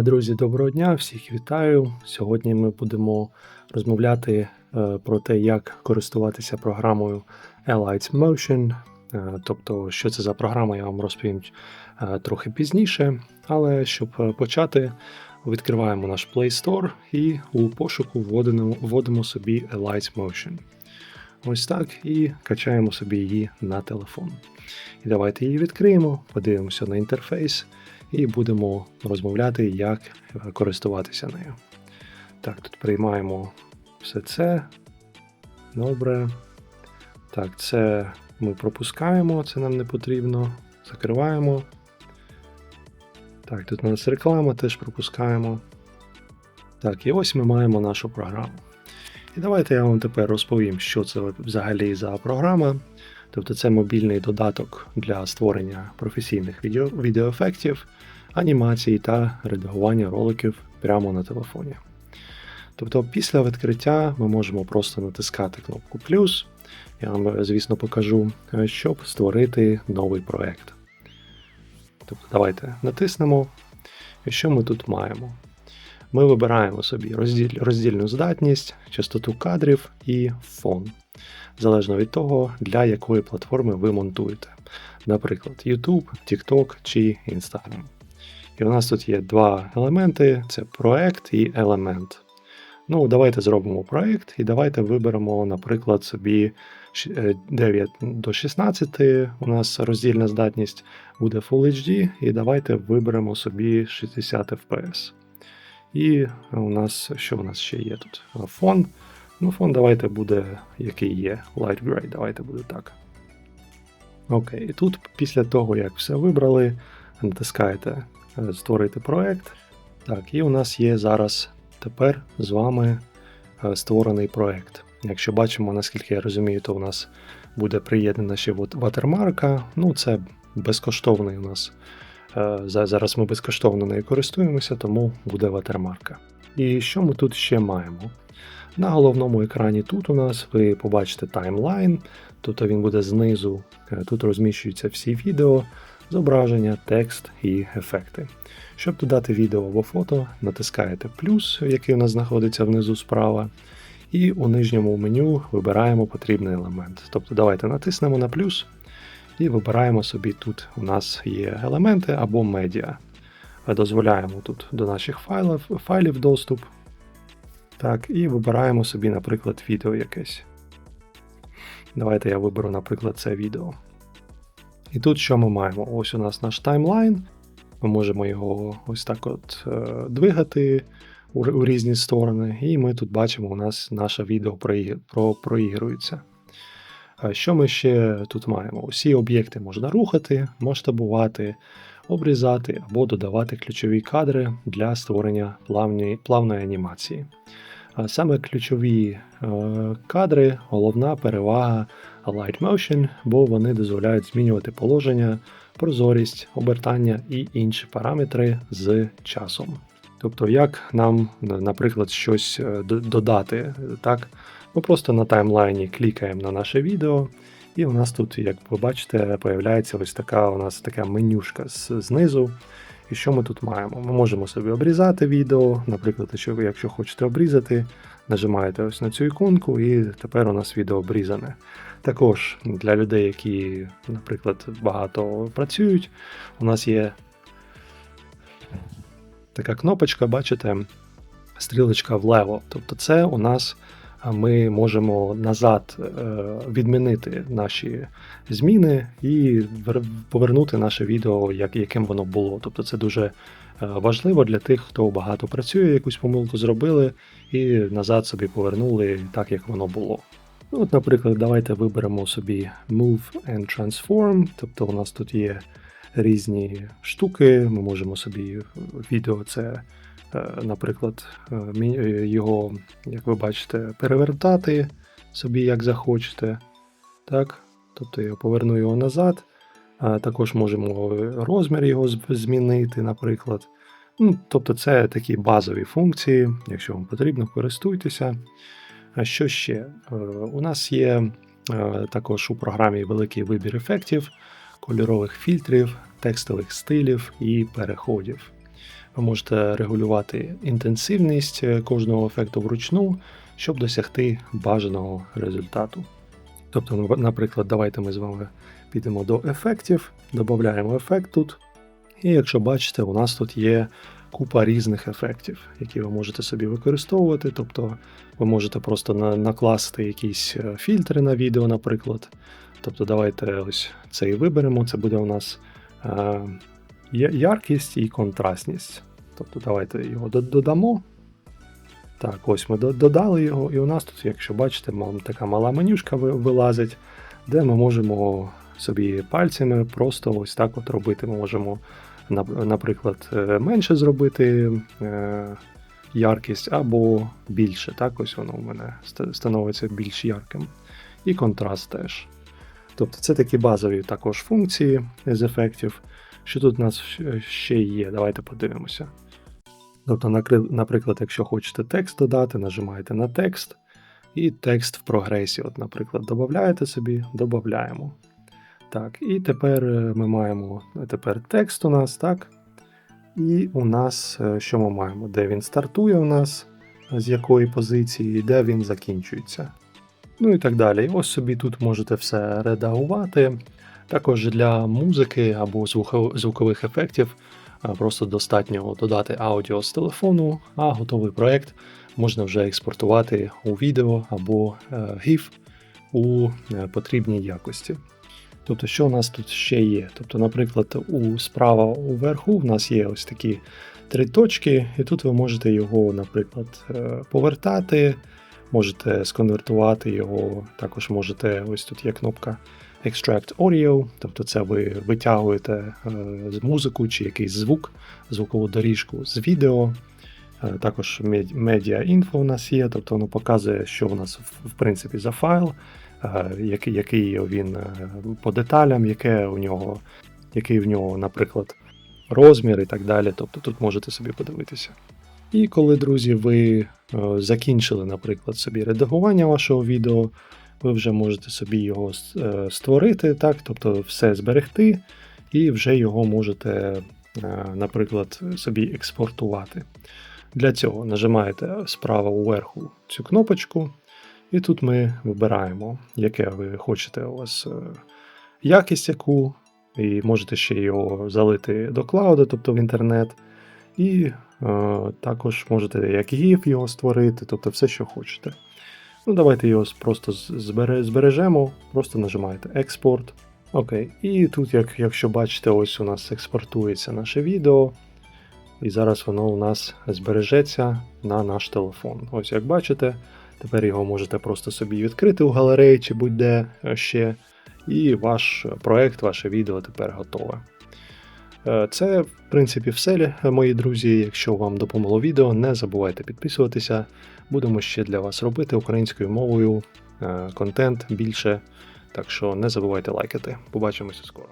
Друзі, доброго дня, всіх вітаю. Сьогодні ми будемо розмовляти е, про те, як користуватися програмою Elites Motion. Е, Тобто, що це за програма, я вам розповім е, трохи пізніше. Але щоб почати, відкриваємо наш Play Store і у пошуку вводимо, вводимо собі Elites Motion. Ось так, і качаємо собі її на телефон. І давайте її відкриємо, подивимося на інтерфейс і будемо розмовляти, як користуватися нею. Так, тут приймаємо все це. Добре. Так, це ми пропускаємо, це нам не потрібно. Закриваємо. Так, тут у нас реклама теж пропускаємо. Так, і ось ми маємо нашу програму. І давайте я вам тепер розповім, що це взагалі за програма. Тобто це мобільний додаток для створення професійних відео, відеоефектів, анімацій та редагування роликів прямо на телефоні. Тобто, після відкриття ми можемо просто натискати кнопку плюс. Я вам, звісно, покажу, е, щоб створити новий проект. Тобто, давайте натиснемо. І що ми тут маємо? Ми вибираємо собі розділь, роздільну здатність, частоту кадрів і фон залежно від того, для якої платформи ви монтуєте. Наприклад, YouTube, TikTok чи Instagram. І у нас тут є два елементи: це проект і елемент. Ну, давайте зробимо проект і давайте виберемо, наприклад, собі 9 до 16. У нас роздільна здатність буде Full HD, і давайте виберемо собі 60 FPS. І у нас що у нас ще є тут? Фон. Ну, фон давайте буде, який є. Light Gray, давайте буде так. Окей, і тут після того, як все вибрали, натискаєте е, Створити проект. Так, і у нас є зараз тепер з вами е, створений проект. Якщо бачимо, наскільки я розумію, то у нас буде приєднана ще ватермарка. Ну, це безкоштовний у нас. Е, Зараз ми безкоштовно нею користуємося, тому буде ватермарка. І що ми тут ще маємо? На головному екрані тут у нас ви побачите таймлайн, тобто він буде знизу. Е, Тут розміщуються всі відео, зображення, текст і ефекти. Щоб додати відео або фото, натискаєте плюс, який у нас знаходиться внизу справа, і у нижньому меню вибираємо потрібний елемент. Тобто давайте натиснемо на плюс і вибираємо собі тут у нас є елементи або медіа. Дозволяємо тут до наших файлів, файлів доступ. Так, і вибираємо собі, наприклад, відео якесь. Давайте я виберу, наприклад, це відео. І тут що ми маємо? Ось у нас наш таймлайн. Ми можемо його ось так от е, двигати у, різні сторони, і ми тут бачимо, у нас наше відео проігрується. Що ми ще тут маємо? Усі об'єкти можна рухати, масштабувати, обрізати або додавати ключові кадри для створення плавної, плавної анімації. Саме ключові е, кадри головна перевага Light Motion, бо вони дозволяють змінювати положення, прозорість, обертання і інші параметри з часом. Тобто, як нам, наприклад, щось е, додати, так? Ми просто на таймлайні клікаємо на наше відео, і у нас тут, як ви бачите, появляється ось така у нас така менюшка знизу. І що ми тут маємо? Ми можемо собі обрізати відео. Наприклад, якщо ви якщо хочете обрізати, нажимаєте ось на цю іконку, і тепер у нас відео обрізане. Також для людей, які, наприклад, багато працюють, у нас є така кнопочка, бачите, стрілочка влево. Тобто, це у нас ми можемо назад е, відмінити наші зміни і повернути наше відео, яким воно було. Тобто це дуже е, важливо для тих, хто багато працює, якусь помилку зробили, і назад собі повернули так, як воно було. Ну, От, наприклад, давайте виберемо собі Move and Transform. Тобто у нас тут є різні штуки. Ми можемо собі відео це, наприклад, е, е, його, як ви бачите, перевертати собі як захочете. Так? Тобто я поверну його назад. Також можемо розмір його змінити, наприклад. Ну, тобто, це такі базові функції. Якщо вам потрібно, користуйтеся. А що ще? Е, У нас є е, також у програмі великий вибір ефектів, кольорових фільтрів, текстових стилів і переходів. Ви можете регулювати інтенсивність е, кожного ефекту вручну, щоб досягти бажаного результату. Тобто, наприклад, давайте ми з вами підемо до ефектів, додаємо ефект тут. І якщо бачите, у нас тут є купа різних ефектів, які ви можете собі використовувати. Тобто ви можете просто на- накласти якісь е, фільтри на відео, наприклад. Тобто, давайте ось цей виберемо. Це буде у нас яркість і контрастність. Тобто, давайте його додамо. Так, ось ми додали його, і у нас тут, якщо бачите, така мала менюшка вилазить, де ми можемо собі пальцями просто ось так от робити. Ми можемо, наприклад, е, менше зробити е, яркість або більше. Так, ось воно у мене становиться більш ярким. І контраст теж. Тобто це такі базові також функції з ефектів. Що тут у нас ще є? Давайте подивимося. Тобто, наприклад, якщо хочете текст додати, нажимаєте на текст, і текст в прогресі. От, наприклад, додаєте собі, додаємо. Так, і тепер е, ми маємо е, тепер текст у нас, так? І у нас е, що ми маємо? Де він стартує у нас, з якої позиції, де він закінчується. Ну і так далі. Ось собі тут можете все редагувати. Також для музики або звукових ефектів просто достатньо додати аудіо з телефону, а готовий проект можна вже експортувати у відео або е, GIF у е, потрібній якості. Тобто, що у нас тут ще є? Тобто, наприклад, у справа уверху в нас є ось такі три точки, і тут ви можете його, наприклад, е, повертати, можете сконвертувати його, також можете, ось тут є кнопка Extract Audio, тобто це ви витягуєте е, музику чи якийсь звук, звукову доріжку з відео. Е, Також мед- медіа інфо у нас є, тобто воно показує, що у нас в- принципі за файл, е, який, він по деталям, яке у нього, який в нього, наприклад, розмір і так далі. Тобто тут можете собі подивитися. І коли, друзі, ви закінчили, наприклад, собі редагування вашого відео, ви вже можете собі його е, створити, так, тобто все зберегти, і вже його можете, е, наприклад, собі експортувати. Для цього нажимаєте справа уверху цю кнопочку, і тут ми вибираємо, яке ви хочете у вас е, якість яку, і можете ще його залити до клауду, тобто в інтернет. І е, також можете як GIF його створити, тобто все, що хочете. Ну, давайте його просто збережемо, просто нажимаєте експорт. Окей. І тут, як, якщо бачите, ось у нас експортується наше відео. І зараз воно у нас збережеться на наш телефон. Ось як бачите, тепер його можете просто собі відкрити у галереї чи будь-де е, ще. І ваш проект, ваше відео тепер готове. Е, Це, в принципі, все, мої друзі. Якщо вам допомогло відео, не забувайте підписуватися. Будемо ще для вас робити українською мовою е, контент більше. Так що не забувайте лайкати. Побачимося скоро.